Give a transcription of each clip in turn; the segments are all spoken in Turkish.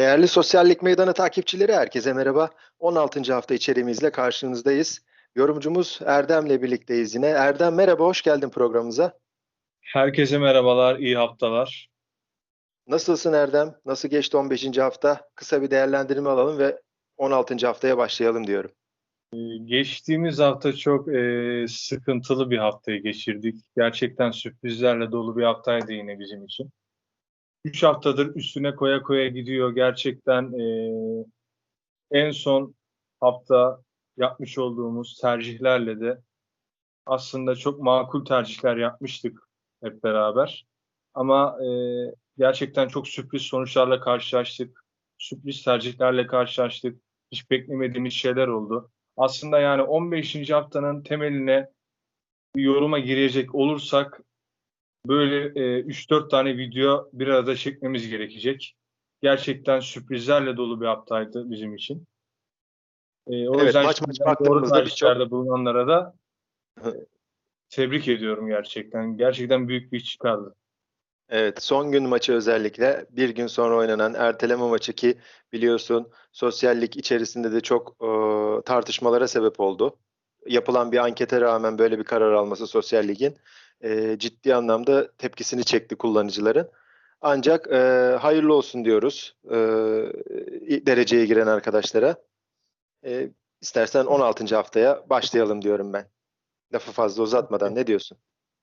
Değerli Sosyallik Meydanı takipçileri herkese merhaba. 16. hafta içeriğimizle karşınızdayız. Yorumcumuz Erdem'le birlikteyiz yine. Erdem merhaba, hoş geldin programımıza. Herkese merhabalar, iyi haftalar. Nasılsın Erdem? Nasıl geçti 15. hafta? Kısa bir değerlendirme alalım ve 16. haftaya başlayalım diyorum. Ee, Geçtiğimiz hafta çok e, sıkıntılı bir haftayı geçirdik. Gerçekten sürprizlerle dolu bir haftaydı yine bizim için. Üç haftadır üstüne koya koya gidiyor. Gerçekten e, en son hafta yapmış olduğumuz tercihlerle de aslında çok makul tercihler yapmıştık hep beraber. Ama e, gerçekten çok sürpriz sonuçlarla karşılaştık. Sürpriz tercihlerle karşılaştık. Hiç beklemediğimiz şeyler oldu. Aslında yani 15. haftanın temeline bir yoruma girecek olursak böyle e, 3-4 tane video bir arada çekmemiz gerekecek. Gerçekten sürprizlerle dolu bir haftaydı bizim için. E, o Evet, yüzden maç maç doğru tercihlerde bulunanlara da e, tebrik ediyorum gerçekten. Gerçekten büyük bir iş çıkardı. Evet, son gün maçı özellikle bir gün sonra oynanan erteleme maçı ki biliyorsun sosyallik içerisinde de çok e, tartışmalara sebep oldu. Yapılan bir ankete rağmen böyle bir karar alması Sosyal Lig'in e, ciddi anlamda tepkisini çekti kullanıcıların. Ancak e, hayırlı olsun diyoruz e, dereceye giren arkadaşlara. E, istersen 16. haftaya başlayalım diyorum ben. Lafı fazla uzatmadan ne diyorsun?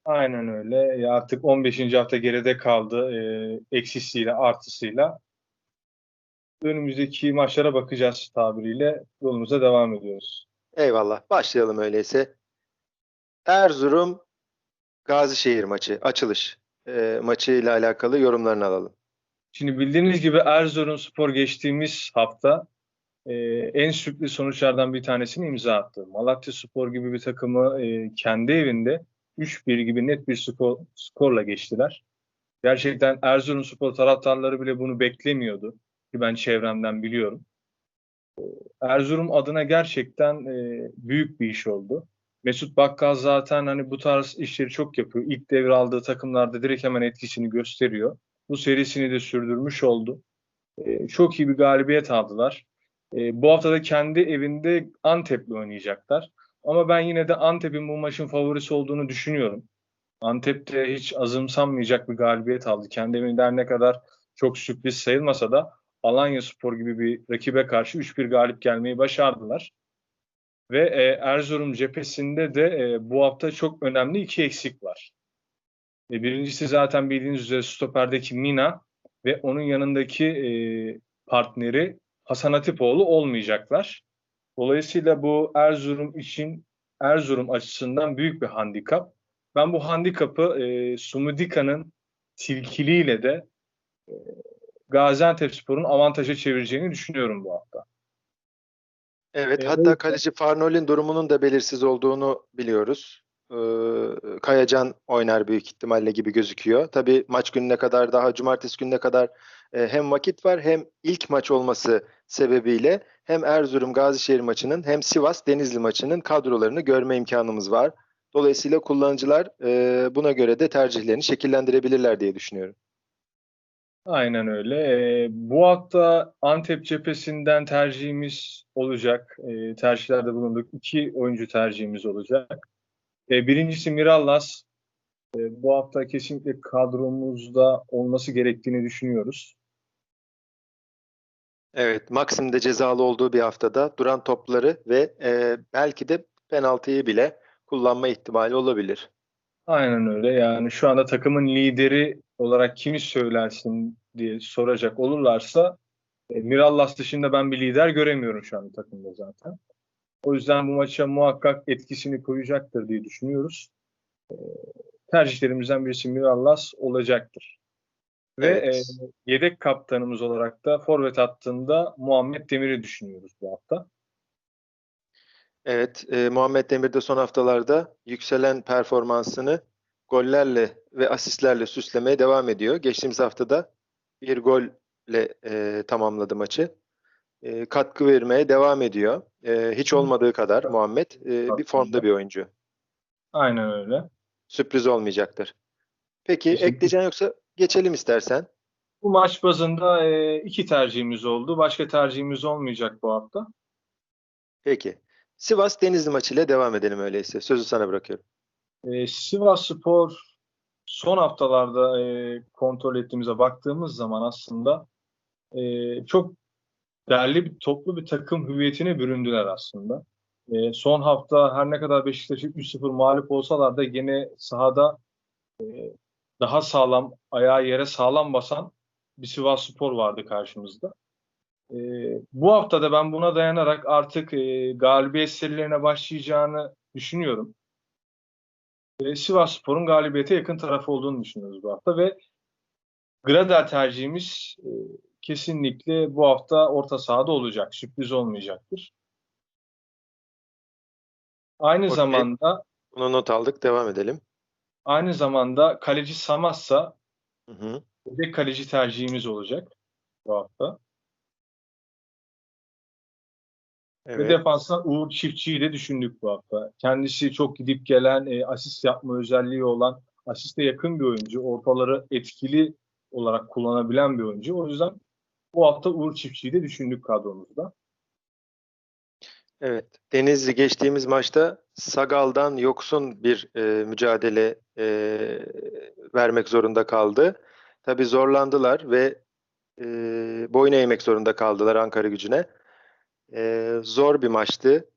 Aynen öyle. Ya artık 15. hafta geride kaldı. E, eksisiyle, artısıyla. Önümüzdeki maçlara bakacağız tabiriyle. Yolumuza devam ediyoruz. Eyvallah. Başlayalım öyleyse. Erzurum Gazişehir maçı, açılış e, maçıyla alakalı yorumlarını alalım. Şimdi bildiğiniz gibi Erzurumspor geçtiğimiz hafta e, en sürpriz sonuçlardan bir tanesini imza attı. Malatyaspor gibi bir takımı e, kendi evinde 3-1 gibi net bir skor, skorla geçtiler. Gerçekten Erzurumspor taraftarları bile bunu beklemiyordu. Ki ben çevremden biliyorum. E, Erzurum adına gerçekten e, büyük bir iş oldu. Mesut Bakkal zaten hani bu tarz işleri çok yapıyor. İlk devraldığı takımlarda direkt hemen etkisini gösteriyor. Bu serisini de sürdürmüş oldu. E, çok iyi bir galibiyet aldılar. E, bu hafta da kendi evinde Antep'le oynayacaklar. Ama ben yine de Antep'in bu maçın favorisi olduğunu düşünüyorum. Antep'te hiç azımsanmayacak bir galibiyet aldı. Kendi evinde ne kadar çok sürpriz sayılmasa da Alanya Spor gibi bir rakibe karşı 3-1 galip gelmeyi başardılar. Ve e, Erzurum cephesinde de e, bu hafta çok önemli iki eksik var. E, birincisi zaten bildiğiniz üzere stoperdeki Mina ve onun yanındaki e, partneri Hasan Atipoğlu olmayacaklar. Dolayısıyla bu Erzurum için Erzurum açısından büyük bir handikap. Ben bu handikapı e, Sumudika'nın tilkiliyle de e, Gaziantepspor'un avantaja çevireceğini düşünüyorum bu hafta. Evet, E, hatta o- kaleci Farnol'ün durumunun da belirsiz olduğunu biliyoruz. Ee, Kayacan oynar büyük ihtimalle gibi gözüküyor. Tabii maç gününe kadar daha cumartesi gününe kadar e, hem vakit var hem ilk maç olması sebebiyle hem Erzurum Gazişehir maçının hem Sivas Denizli maçının kadrolarını görme imkanımız var. Dolayısıyla kullanıcılar e, buna göre de tercihlerini şekillendirebilirler diye düşünüyorum. Aynen öyle. Ee, bu hafta Antep cephesinden tercihimiz olacak. Ee, tercihlerde bulunduk. İki oyuncu tercihimiz olacak. Ee, birincisi Mirallas. Ee, bu hafta kesinlikle kadromuzda olması gerektiğini düşünüyoruz. Evet, Maxim'de cezalı olduğu bir haftada duran topları ve e, belki de penaltıyı bile kullanma ihtimali olabilir. Aynen öyle. Yani şu anda takımın lideri olarak kimi söylersin diye soracak olurlarsa e, Mirallas dışında ben bir lider göremiyorum şu anda takımda zaten. O yüzden bu maça muhakkak etkisini koyacaktır diye düşünüyoruz. E, tercihlerimizden birisi Mirallas olacaktır. Ve Evet. e, yedek kaptanımız olarak da forvet hattında Muhammed Demir'i düşünüyoruz bu hafta. Evet, e, Muhammed Demir de son haftalarda yükselen performansını gollerle ve asistlerle süslemeye devam ediyor. Geçtiğimiz haftada bir golle e, tamamladı maçı. E, katkı vermeye devam ediyor. E, hiç olmadığı kadar Muhammed e, bir formda bir oyuncu. Aynen öyle. Sürpriz olmayacaktır. Peki Teşekkür- ekleyeceğin yoksa geçelim istersen. Bu maç bazında e, iki tercihimiz oldu. Başka tercihimiz olmayacak bu hafta. Peki. Sivas Denizli maçıyla devam edelim öyleyse. Sözü sana bırakıyorum. E, Sivasspor son haftalarda e, kontrol ettiğimize baktığımız zaman aslında e, çok değerli bir toplu bir takım hüviyetine büründüler aslında. E, son hafta her ne kadar Beşiktaş'ı 3-0 mağlup olsalar da gene sahada e, daha sağlam, ayağı yere sağlam basan bir Sivasspor vardı karşımızda. E, bu hafta da ben buna dayanarak artık e, galibiyet serilerine başlayacağını düşünüyorum. E, Sivasspor'un galibiyete yakın tarafı olduğunu düşünüyoruz bu hafta ve Gradel tercihimiz e, kesinlikle bu hafta orta sahada olacak. Sürpriz olmayacaktır. Aynı Okey. zamanda Bunu not aldık. Devam edelim. aynı zamanda kaleci Samassa Hı hı. kaleci tercihimiz olacak bu hafta. Ve Evet. defanstan Uğur Çiftçi'yi de düşündük bu hafta. Kendisi çok gidip gelen, e, asist yapma özelliği olan, asiste yakın bir oyuncu. Ortaları etkili olarak kullanabilen bir oyuncu. O yüzden bu hafta Uğur Çiftçi'yi de düşündük kadromuzda. Evet. Denizli geçtiğimiz maçta Sagal'dan yoksun bir e, mücadele e, vermek zorunda kaldı. Tabii zorlandılar ve e, boyun eğmek zorunda kaldılar Ankara gücüne. E, zor bir maçtı.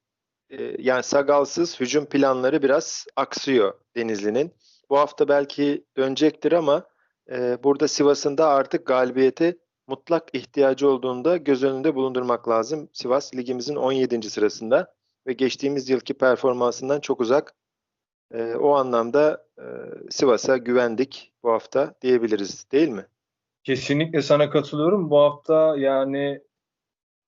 E, yani Sagal'sız hücum planları biraz aksıyor Denizli'nin. Bu hafta belki dönecektir ama e, burada Sivas'ın da artık galibiyete mutlak ihtiyacı olduğunda göz önünde bulundurmak lazım. Sivas ligimizin 17. sırasında ve geçtiğimiz yılki performansından çok uzak. E, o anlamda e, Sivas'a güvendik bu hafta diyebiliriz değil mi? Kesinlikle sana katılıyorum. Bu hafta yani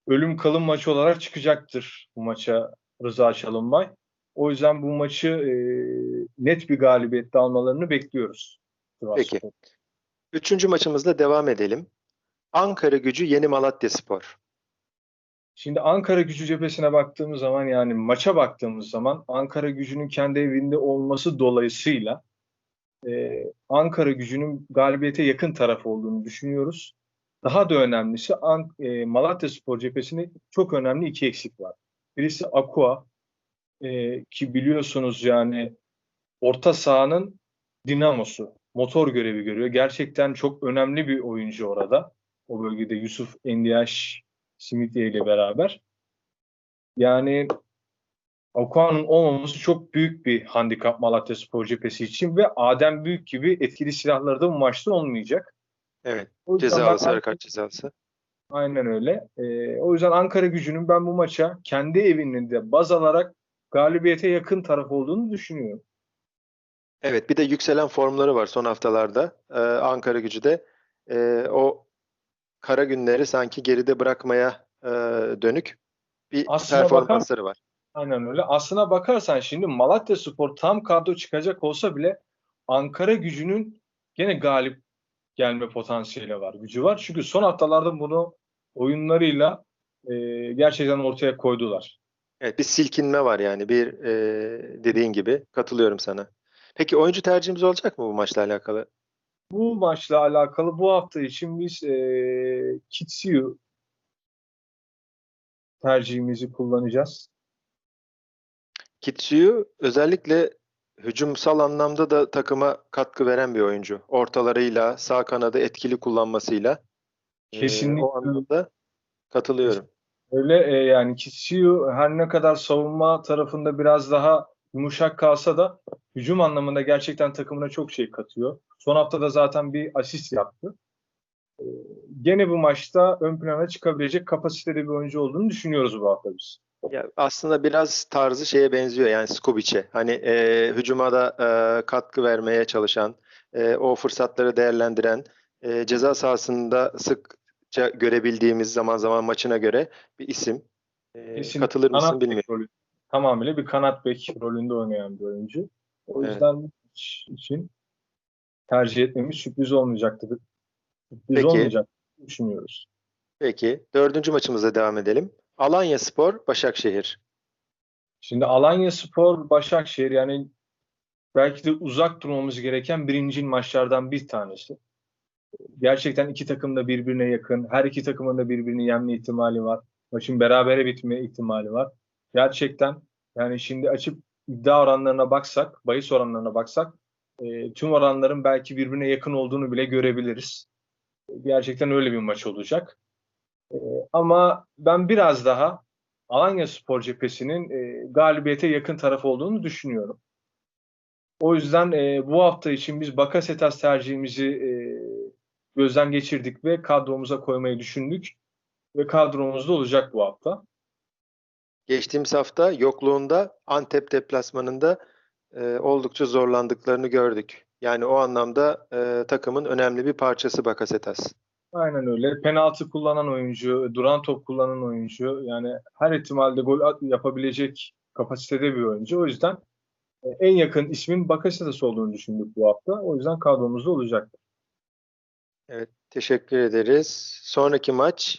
ölüm kalım maçı olarak çıkacaktır bu maça Rıza Çalınbay. O yüzden bu maçı e, net bir galibiyette almalarını bekliyoruz. Peki. Üçüncü maçımızla devam edelim. Ankara gücü Yeni Malatya Spor. Şimdi Ankara gücü cephesine baktığımız zaman yani maça baktığımız zaman Ankara gücünün kendi evinde olması dolayısıyla e, Ankara gücünün galibiyete yakın taraf olduğunu düşünüyoruz. Daha da önemlisi e, Malatya Spor cephesinde çok önemli iki eksik var. Birisi Aqua e, ki biliyorsunuz yani orta sahanın dinamosu, motor görevi görüyor. Gerçekten çok önemli bir oyuncu orada. O bölgede Yusuf Endiaş Simitye ile beraber. Yani Aqua'nın olmaması çok büyük bir handikap Malatya Spor cephesi için ve Adem Büyük gibi etkili silahları da bu maçta olmayacak. Evet. O ben- sarı kart cezası. Aynen öyle. Ee, o yüzden Ankara gücünün ben bu maça kendi evinde baz alarak galibiyete yakın taraf olduğunu düşünüyorum. Evet bir de yükselen formları var son haftalarda. Ee, Ankara gücü de e, o kara günleri sanki geride bırakmaya e, dönük bir Aslına performansları var. Aynen öyle. Aslına bakarsan şimdi Malatya Spor tam kadro çıkacak olsa bile Ankara gücünün gene galip gelme potansiyeli var, gücü var. Çünkü son haftalarda bunu oyunlarıyla e, gerçekten ortaya koydular. Evet bir silkinme var yani bir e, dediğin gibi katılıyorum sana. Peki oyuncu tercihimiz olacak mı bu maçla alakalı? Bu maçla alakalı bu hafta için biz e, Kitsiu tercihimizi kullanacağız. Kitsuyu özellikle hücumsal anlamda da takıma katkı veren bir oyuncu. Ortalarıyla, sağ kanadı etkili kullanmasıyla. e, Kesinlikle. o anlamda katılıyorum. Öyle e, yani Kitsiu her ne kadar savunma tarafında biraz daha yumuşak kalsa da hücum anlamında gerçekten takımına çok şey katıyor. Son hafta da zaten bir asist yaptı. E, gene bu maçta ön plana çıkabilecek kapasitede bir oyuncu olduğunu düşünüyoruz bu hafta biz. Ya aslında biraz tarzı şeye benziyor yani Skubic'e. Hani e, hücuma da e, katkı vermeye çalışan, e, o fırsatları değerlendiren, e, ceza sahasında sıkça görebildiğimiz zaman zaman maçına göre bir isim. E, Kesinlikle katılır mısın bilmiyorum. rolü. Tamamıyla bir kanat bek rolünde oynayan bir oyuncu. O Evet. yüzden için tercih etmemiz sürpriz olmayacaktır. Sürpriz Peki. olmayacak düşünüyoruz. Peki dördüncü maçımıza devam edelim. Alanya Spor, Başakşehir. Şimdi Alanya Spor, Başakşehir yani belki de uzak durmamız gereken birinci maçlardan bir tanesi. Gerçekten iki takım da birbirine yakın. Her iki takımın da birbirini yenme ihtimali var. Maçın berabere bitme ihtimali var. Gerçekten yani şimdi açıp iddia oranlarına baksak, bahis oranlarına baksak e, tüm oranların belki birbirine yakın olduğunu bile görebiliriz. Gerçekten öyle bir maç olacak. E, ama ben biraz daha Alanya Spor cephesinin e, galibiyete yakın taraf olduğunu düşünüyorum. O yüzden e, bu hafta için biz Bakasetas tercihimizi e, gözden geçirdik ve kadromuza koymayı düşündük. Ve kadromuzda olacak bu hafta. Geçtiğimiz hafta yokluğunda Antep deplasmanında e, oldukça zorlandıklarını gördük. Yani o anlamda e, takımın önemli bir parçası Bakasetas. Aynen öyle. Penaltı kullanan oyuncu, duran top kullanan oyuncu. Yani her ihtimalde gol yapabilecek kapasitede bir oyuncu. O yüzden e, en yakın ismin Bakasetas olduğunu düşündük bu hafta. O yüzden kadromuzda olacaktır. Evet, teşekkür ederiz. Sonraki maç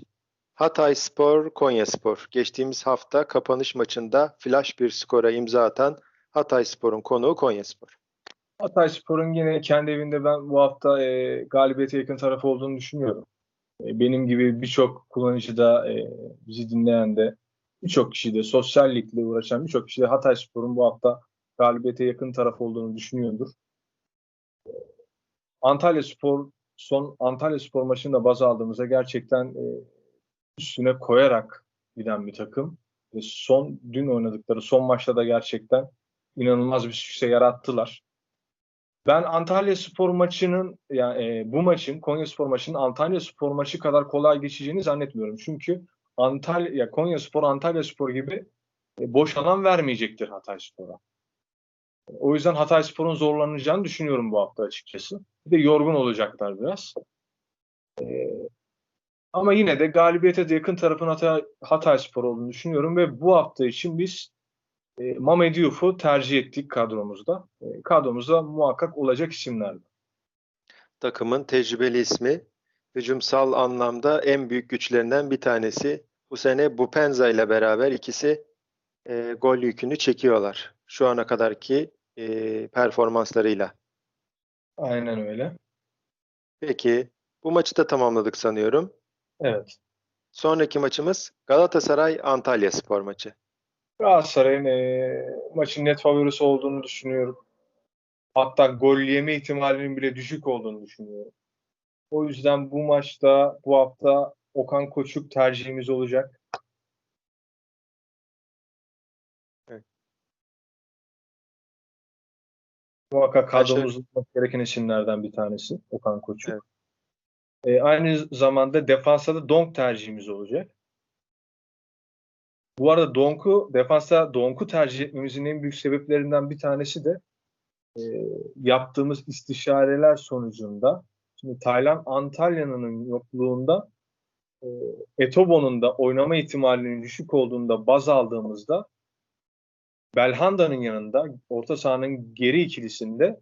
Hatay Spor, Konya Spor. Geçtiğimiz hafta kapanış maçında flash bir skora imza atan Hatay Spor'un konuğu Konya Spor. Hatay Spor'un yine kendi evinde ben bu hafta e, galibiyete yakın taraf olduğunu düşünüyorum. E, benim gibi birçok kullanıcı da e, bizi dinleyen de birçok kişi de sosyallikle uğraşan birçok kişi de Hatay Spor'un bu hafta galibiyete yakın taraf olduğunu düşünüyordur. E, Antalya Spor son Antalya Spor maçını da baz aldığımızda gerçekten e, üstüne koyarak giden bir takım. Ve son dün oynadıkları son maçta da gerçekten inanılmaz bir sükse yarattılar. Ben Antalya Spor maçının yani e, bu maçın Konya Spor maçının Antalya Spor maçı kadar kolay geçeceğini zannetmiyorum. Çünkü Antalya Konya Spor Antalya Spor gibi e, boş alan vermeyecektir Hatay Spor'a. O yüzden Hatay Spor'un zorlanacağını düşünüyorum bu hafta açıkçası. Bir de yorgun olacaklar biraz. E, ama yine de galibiyete de yakın tarafın Hatay, Hatay Spor olduğunu düşünüyorum ve bu hafta için biz e, Mame Diouf'u tercih ettik kadromuzda. E, kadromuzda muhakkak olacak isimler. Takımın tecrübeli ismi, hücumsal anlamda en büyük güçlerinden bir tanesi. Bu sene Bupenza ile beraber ikisi e, gol yükünü çekiyorlar. Şu ana kadarki e, performanslarıyla. Aynen öyle. Peki, bu maçı da tamamladık sanıyorum. Evet. Sonraki maçımız Galatasaray Antalya Spor maçı. Galatasaray'ın e, maçın net favorisi olduğunu düşünüyorum. Hatta gol yeme ihtimalinin bile düşük olduğunu düşünüyorum. O yüzden bu maçta bu hafta Okan Koçuk tercihimiz olacak. Evet. Muhakkak kadromuzda olması gereken isimlerden bir tanesi Okan Koçuk. Evet. E, aynı zamanda defansta da Donk tercihimiz olacak. Bu arada Donk'u defansa Donk'u tercih etmemizin en büyük sebeplerinden bir tanesi de e, yaptığımız istişareler sonucunda şimdi Taylan Antalya'nın yokluğunda e, Etobo'nun da oynama ihtimalinin düşük olduğunda baz aldığımızda Belhanda'nın yanında orta sahanın geri ikilisinde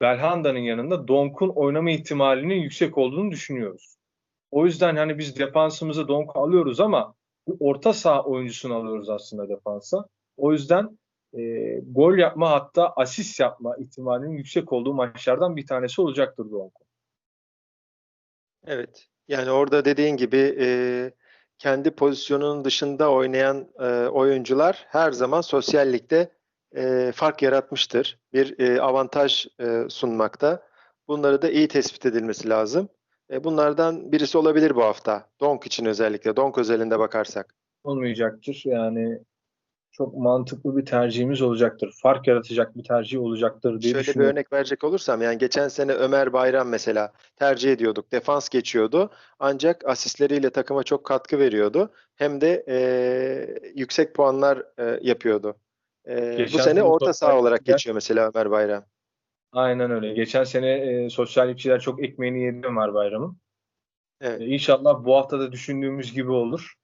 Belhanda'nın yanında Donk'un oynama ihtimalinin yüksek olduğunu düşünüyoruz. O yüzden hani biz defansımıza Donk alıyoruz ama orta saha oyuncusunu alıyoruz aslında defansa. O yüzden e, gol yapma hatta asist yapma ihtimalinin yüksek olduğu maçlardan bir tanesi olacaktır Donk. Evet. Yani orada dediğin gibi e, kendi pozisyonunun dışında oynayan e, oyuncular her zaman sosyallikte e, fark yaratmıştır. Bir e, avantaj e, sunmakta. Bunları da iyi tespit edilmesi lazım. E, bunlardan birisi olabilir bu hafta. Donk için özellikle. Donk özelinde bakarsak. Olmayacaktır. Yani çok mantıklı bir tercihimiz olacaktır. Fark yaratacak bir tercih olacaktır diye Şöyle bir düşünüyorum. örnek verecek olursam yani geçen sene Ömer Bayram mesela tercih ediyorduk. Defans geçiyordu. Ancak asistleriyle takıma çok katkı veriyordu. Hem de e, yüksek puanlar e, yapıyordu. E, bu sene orta saha olarak geçiyor mesela Ömer Bayram. Aynen öyle. Geçen sene e, sosyallikçiler çok ekmeğini yedi Ömer Bayram'ın. Evet. E, İnşallah bu hafta da düşündüğümüz gibi olur.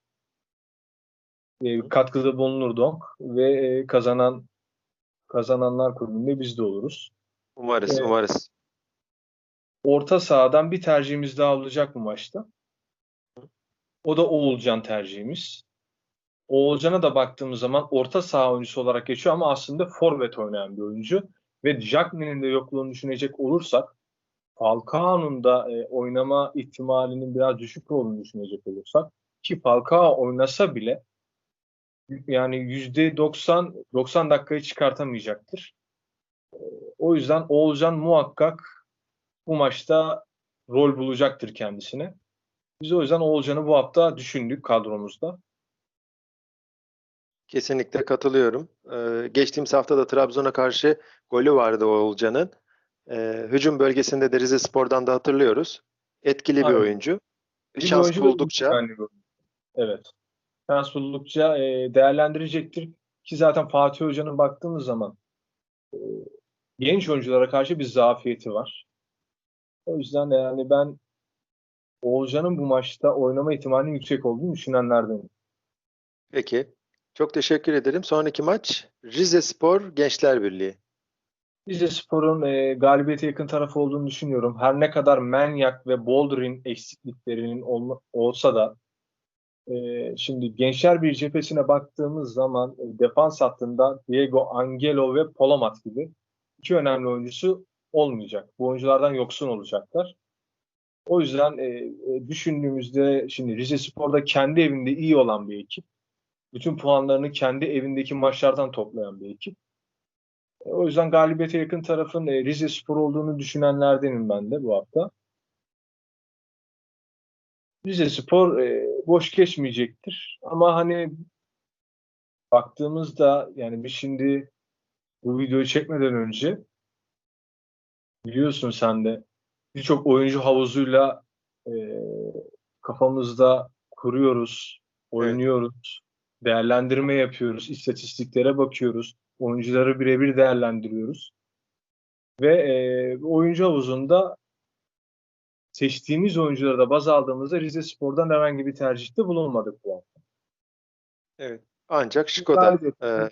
E, katkıda bulunur Donk ve e, kazanan kazananlar kulübünde biz de oluruz. Umarız, Evet. umarız. Orta sahadan bir tercihimiz daha olacak bu maçta. O da Oğulcan tercihimiz. Oğulcan'a da baktığımız zaman orta saha oyuncusu olarak geçiyor ama aslında forvet oynayan bir oyuncu. Ve Jackman'in de yokluğunu düşünecek olursak Falcao'nun da e, oynama ihtimalinin biraz düşük olduğunu düşünecek olursak ki Falcao oynasa bile yani yüzde 90 90 dakikayı çıkartamayacaktır. E, o yüzden Oğulcan muhakkak bu maçta rol bulacaktır kendisine. Biz o yüzden Oğulcan'ı bu hafta düşündük kadromuzda. Kesinlikle katılıyorum. Ee, geçtiğimiz hafta da Trabzon'a karşı golü vardı Oğulcan'ın. Ee, hücum bölgesinde de Rize Spor'dan da hatırlıyoruz. Etkili Aynen. bir oyuncu. Bir Şans oyuncu buldukça. Evet. Şans buldukça e, değerlendirecektir. Ki zaten Fatih Hoca'nın baktığımız zaman e, genç oyunculara karşı bir zafiyeti var. O yüzden de yani ben Oğulcan'ın bu maçta oynama ihtimalinin yüksek olduğunu düşünenlerdenim. peki. Çok teşekkür ederim. Sonraki maç Rize Spor Gençler Birliği. Rize Spor'un e, galibiyete yakın tarafı olduğunu düşünüyorum. Her ne kadar Manyak ve Boulder'in eksikliklerinin ol- olsa da e, şimdi Gençler bir cephesine baktığımız zaman e, defans hattında Diego Angelo ve Polomat gibi iki önemli oyuncusu olmayacak. Bu oyunculardan yoksun olacaklar. O yüzden e, e, düşündüğümüzde şimdi Rize Spor'da kendi evinde iyi olan bir ekip. Bütün puanlarını kendi evindeki maçlardan toplayan bir ekip. E, O yüzden galibiyete yakın tarafın e, Rize Spor olduğunu düşünenlerdenim ben de bu hafta. Rize Spor e, boş geçmeyecektir. Ama hani baktığımızda yani biz şimdi bu videoyu çekmeden önce biliyorsun sen de birçok oyuncu havuzuyla e, kafamızda kuruyoruz, oynuyoruz, değerlendirme yapıyoruz, istatistiklere bakıyoruz, oyuncuları birebir değerlendiriyoruz. Ve e, oyuncu havuzunda seçtiğimiz oyuncuları da baz aldığımızda Rize Spor'dan herhangi bir tercihte bulunmadık bu hafta. Evet. Ancak Şiko'da Galibiyet e,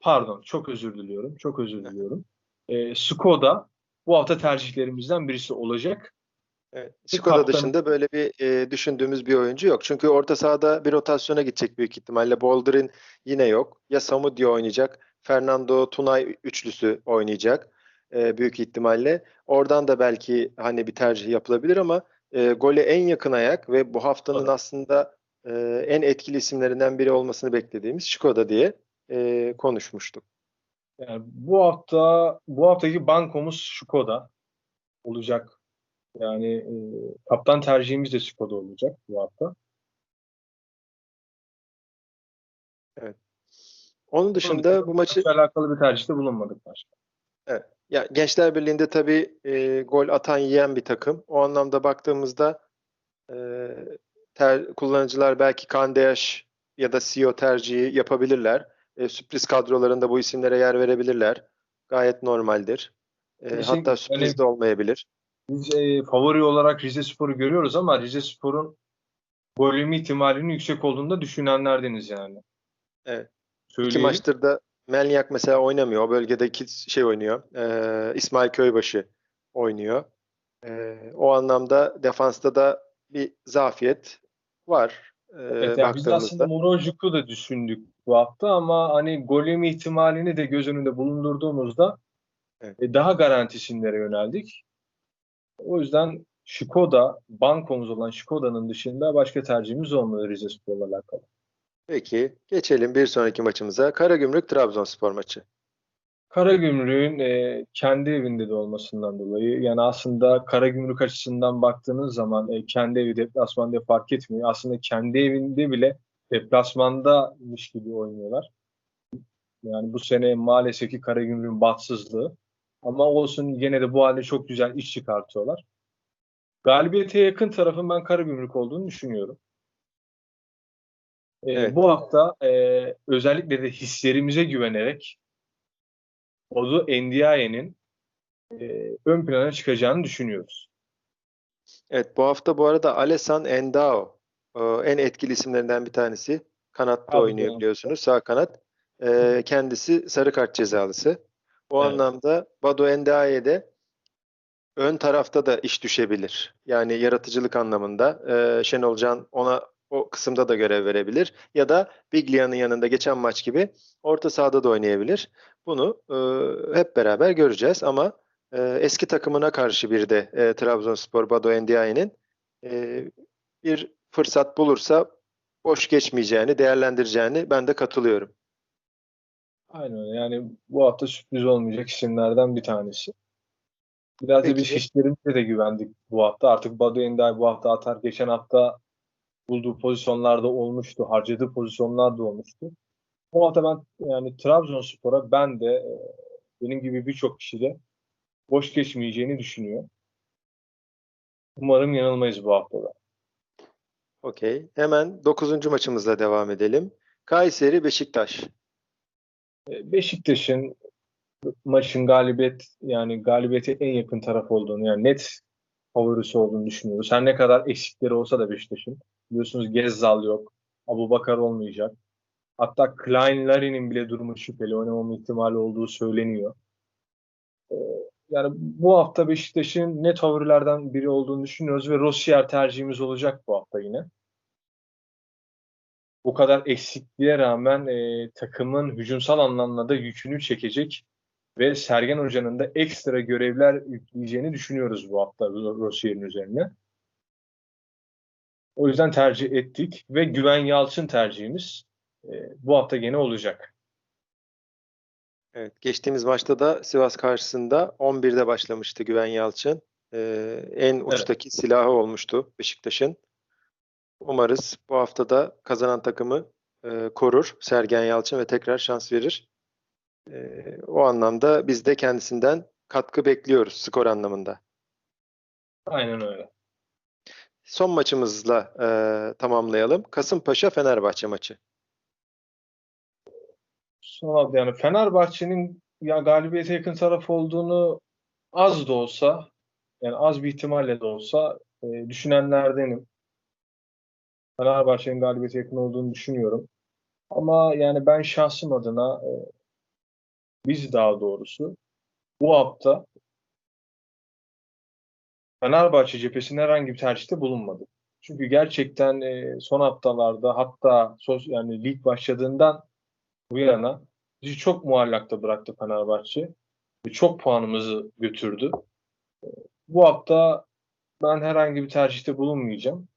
Pardon, çok özür diliyorum. Çok özür diliyorum. E, Skoda bu hafta tercihlerimizden birisi olacak. Evet. Skoda kaptan- dışında böyle bir e, düşündüğümüz bir oyuncu yok. Çünkü orta sahada bir rotasyona gidecek büyük ihtimalle. Boulder'in yine yok. Ya Samudio oynayacak. Fernando Tunay üçlüsü oynayacak. e, büyük ihtimalle. Oradan da belki hani bir tercih yapılabilir ama e, gole en yakın ayak ve bu haftanın Evet. aslında e, en etkili isimlerinden biri olmasını beklediğimiz Skoda diye e, konuşmuştuk. Yani bu hafta bu haftaki bankomuz Skoda olacak. Yani e, kaptan tercihimiz de Skoda olacak bu hafta. Onun dışında bu maçı alakalı bir tercihte bulunmadık başka. Ya Gençler Birliği'nde tabii e, gol atan yiyen bir takım. O anlamda baktığımızda e, ter- kullanıcılar belki Kandeyaş ya da CEO tercihi yapabilirler. E, sürpriz kadrolarında bu isimlere yer verebilirler. Gayet normaldir. E, hatta sürpriz Yani- de olmayabilir. Biz e, favori olarak Rize Spor'u görüyoruz ama Rize Spor'un gol yeme ihtimalinin yüksek olduğunu da düşünenlerdeniz yani. Evet. İki Söyleyelim. maçtır da Melnyak mesela oynamıyor. O bölgedeki şey oynuyor. E, İsmail Köybaşı oynuyor. E, o anlamda defansta da bir zafiyet var. E, Evet, yani biz aslında Morojuk'u da düşündük bu hafta ama hani gol yeme ihtimalini de göz önünde bulundurduğumuzda Evet. e, daha garanti isimlere yöneldik. O yüzden Skoda, bankomuz olan Skoda'nın dışında başka tercihimiz olmuyor Rize Spor'la alakalı. Peki geçelim bir sonraki maçımıza. Karagümrük Trabzonspor maçı. Karagümrük'ün e, kendi evinde de olmasından dolayı yani aslında Karagümrük açısından baktığınız zaman e, kendi evi deplasmanda fark etmiyor. Aslında kendi evinde bile deplasmandamış gibi oynuyorlar. Yani bu sene maalesef ki Karagümrük'ün bahtsızlığı. Ama olsun yine de bu halde çok güzel iş çıkartıyorlar. Galibiyete yakın tarafın ben Karagümrük olduğunu düşünüyorum. E, Evet. Bu hafta e, özellikle de hislerimize güvenerek Odu Ndiaye'nin e, ön plana çıkacağını düşünüyoruz. Evet bu hafta bu arada Alessan Endao e, en etkili isimlerinden bir tanesi. Kanatta Tabii oynuyor biliyorsunuz sağ kanat. E, kendisi sarı kart cezalısı. O Evet. anlamda Badu Endiaye de ön tarafta da iş düşebilir. Yani yaratıcılık anlamında e, Şenol Can ona o kısımda da görev verebilir. Ya da Biglia'nın yanında geçen maç gibi orta sahada da oynayabilir. Bunu e, hep beraber göreceğiz ama e, eski takımına karşı bir de e, Trabzonspor Bado Endiaye'nin e, bir fırsat bulursa boş geçmeyeceğini, değerlendireceğini ben de katılıyorum. Aynen. Yani bu hafta sürpriz olmayacak isimlerden bir tanesi. Biraz da Peki. biz hislerimize de güvendik bu hafta. Artık Badu Ender bu hafta atar. Geçen hafta bulduğu pozisyonlarda olmuştu. Harcadığı pozisyonlar da olmuştu. Bu hafta ben yani Trabzonspor'a ben de e, benim gibi birçok kişi de boş geçmeyeceğini düşünüyor. Umarım yanılmayız bu haftada. Okey. Hemen 9. maçımızla devam edelim. Kayseri Beşiktaş. E, Beşiktaş'ın maçın galibiyet yani galibiyete en yakın taraf olduğunu yani net favorisi olduğunu düşünüyoruz. Her ne kadar eksikleri olsa da Beşiktaş'ın. Biliyorsunuz Gezzal yok. Abu Bakar olmayacak. Hatta Klein Larin'in bile durumu şüpheli. Oynamama ihtimali olduğu söyleniyor. Ee, yani bu hafta Beşiktaş'ın net favorilerden biri olduğunu düşünüyoruz ve Rossier tercihimiz olacak bu hafta yine. Bu kadar eksikliğe rağmen e, takımın hücumsal anlamda da yükünü çekecek ve Sergen Hoca'nın da ekstra görevler yükleyeceğini düşünüyoruz bu hafta Rossier'in üzerine. O yüzden tercih ettik ve Güven Yalçın tercihimiz e, bu hafta gene olacak. Evet, geçtiğimiz maçta da Sivas karşısında 11'de başlamıştı Güven Yalçın. Ee, en uçtaki silahı olmuştu Beşiktaş'ın. Umarız bu hafta da kazanan takımı e, korur Sergen Yalçın ve tekrar şans verir. E, o anlamda biz de kendisinden katkı bekliyoruz skor anlamında. Aynen öyle. Son maçımızla e, tamamlayalım. Kasımpaşa Fenerbahçe maçı. Son yani Fenerbahçe'nin ya galibiyete yakın taraf olduğunu az da olsa yani az bir ihtimalle de olsa e, düşünenlerdenim. Fenerbahçe'nin galibiyete yakın olduğunu düşünüyorum. Ama yani ben şahsım adına e, biz daha doğrusu bu hafta Fenerbahçe cephesinde herhangi bir tercihte bulunmadı. Çünkü gerçekten e, son haftalarda hatta sos, yani lig başladığından bu yana bizi çok muallakta bıraktı Fenerbahçe. Ve çok puanımızı götürdü. E, bu hafta ben herhangi bir tercihte bulunmayacağım.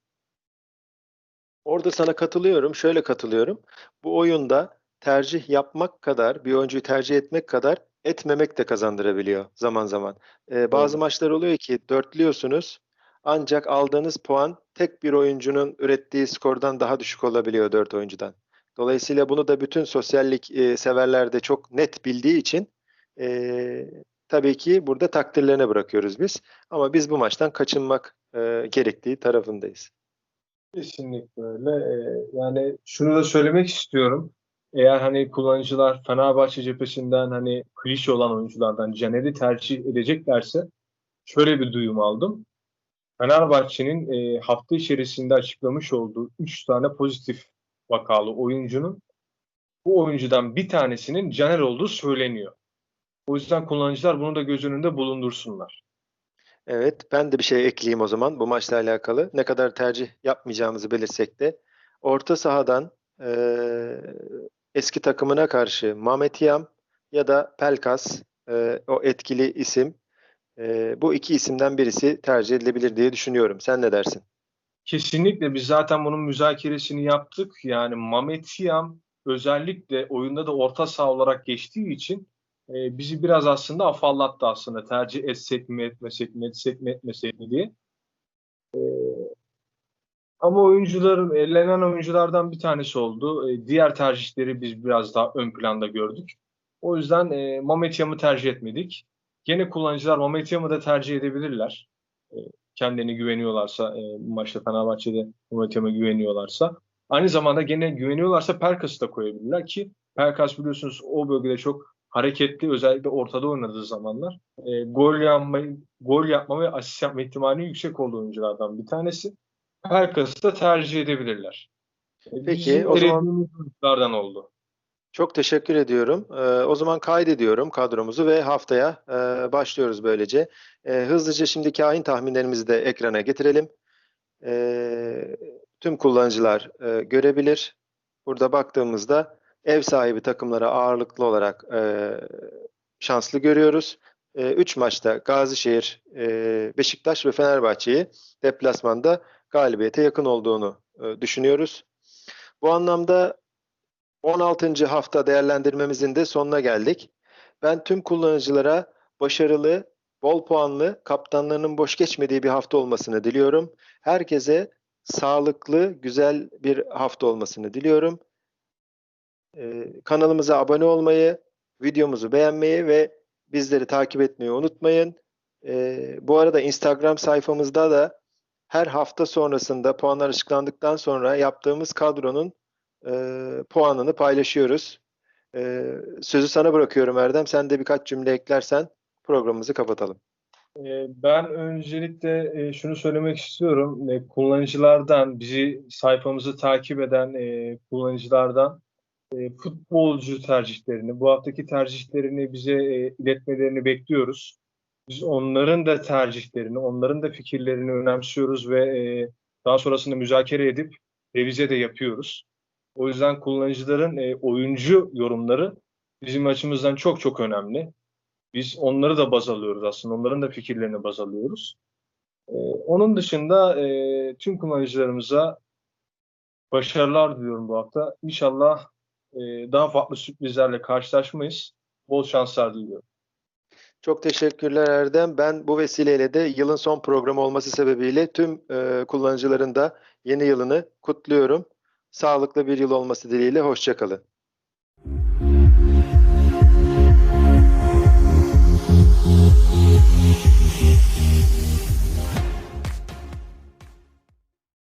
Orada sana katılıyorum. Şöyle katılıyorum. Bu oyunda tercih yapmak kadar, bir oyuncuyu tercih etmek kadar etmemek de kazandırabiliyor zaman zaman. Ee, bazı Doğru. maçlar oluyor ki dörtlüyorsunuz ancak aldığınız puan tek bir oyuncunun ürettiği skordan daha düşük olabiliyor dört oyuncudan. Dolayısıyla bunu da bütün sosyallik e, severler de çok net bildiği için e, tabii ki burada takdirlerine bırakıyoruz biz. Ama biz bu maçtan kaçınmak e, gerektiği tarafındayız. Kesinlikle öyle. Ee, yani şunu da söylemek istiyorum. Eğer hani kullanıcılar Fenerbahçe cephesinden hani klişe olan oyunculardan Caner'i tercih edeceklerse şöyle bir duyum aldım. Fenerbahçe'nin e, hafta içerisinde açıklamış olduğu 3 tane pozitif vakalı oyuncunun bu oyuncudan bir tanesinin Caner olduğu söyleniyor. O yüzden kullanıcılar bunu da göz önünde bulundursunlar. Evet, ben de bir şey ekleyeyim o zaman bu maçla alakalı. Ne kadar tercih yapmayacağımızı belirsek de orta sahadan eee, eski takımına karşı Mehmet Yam ya da Pelkas eee, o etkili isim eee, bu iki isimden birisi tercih edilebilir diye düşünüyorum. Sen ne dersin? Kesinlikle biz zaten bunun müzakeresini yaptık. Yani Mehmet Yam özellikle oyunda da orta saha olarak geçtiği için e, bizi biraz aslında afallattı aslında. Tercih etsek mi etmesek mi etsek mi etmesek mi diye. E, ama oyuncuların elenen oyunculardan bir tanesi oldu. E, diğer tercihleri biz biraz daha ön planda gördük. O yüzden e, Mehmet Yam'ı tercih etmedik. Gene kullanıcılar Mehmet Yam'ı da tercih edebilirler. E, kendine güveniyorlarsa, e, maçta Fenerbahçe'de Mehmet Yam'a güveniyorlarsa. Aynı zamanda gene güveniyorlarsa Pelkas'ı da koyabilirler ki Pelkas biliyorsunuz o bölgede çok hareketli özellikle ortada oynadığı zamanlar e, gol yapma, gol yapma ve asist yapma ihtimali yüksek olduğu oyunculardan bir tanesi. Pelkas'ı da tercih edebilirler. E, Peki, bizim o zaman- oldu. Çok teşekkür ediyorum. Ee, o zaman kaydediyorum kadromuzu ve haftaya e, başlıyoruz böylece. E, hızlıca şimdi kain tahminlerimizi de ekrana getirelim. E, tüm kullanıcılar e, görebilir. Burada baktığımızda ev sahibi takımlara ağırlıklı olarak e, şanslı görüyoruz. 3 maçta Gazişehir, e, Beşiktaş ve Fenerbahçe'yi deplasmanda galibiyete yakın olduğunu e, düşünüyoruz. Bu anlamda 16. hafta değerlendirmemizin de sonuna geldik. Ben tüm kullanıcılara başarılı, bol puanlı, kaptanlarının boş geçmediği bir hafta olmasını diliyorum. Herkese sağlıklı, güzel bir hafta olmasını diliyorum. Ee, kanalımıza abone olmayı, videomuzu beğenmeyi ve bizleri takip etmeyi unutmayın. Ee, bu arada Instagram sayfamızda da her hafta sonrasında puanlar açıklandıktan sonra yaptığımız kadronun e, puanını paylaşıyoruz. E, sözü sana bırakıyorum Erdem. Sen de birkaç cümle eklersen programımızı kapatalım. Ben öncelikle e, şunu söylemek istiyorum. E, Kullanıcılardan, bizi sayfamızı takip eden kullanıcılardan e, futbolcu tercihlerini, bu haftaki tercihlerini bize e, iletmelerini bekliyoruz. Biz onların da tercihlerini, onların da fikirlerini önemsiyoruz ve e, daha sonrasında müzakere edip revize de yapıyoruz. O yüzden kullanıcıların e, oyuncu yorumları bizim açımızdan çok çok önemli. Biz onları da baz alıyoruz aslında. Onların da fikirlerini baz alıyoruz. Ee, onun dışında e, tüm kullanıcılarımıza başarılar diliyorum bu hafta. İnşallah e, daha farklı sürprizlerle karşılaşmayız. Bol şanslar diliyorum. Çok teşekkürler Erdem. Ben bu vesileyle de yılın son programı olması sebebiyle tüm e, kullanıcıların da yeni yılını kutluyorum. Sağlıklı bir yıl olması dileğiyle. Hoşçakalın.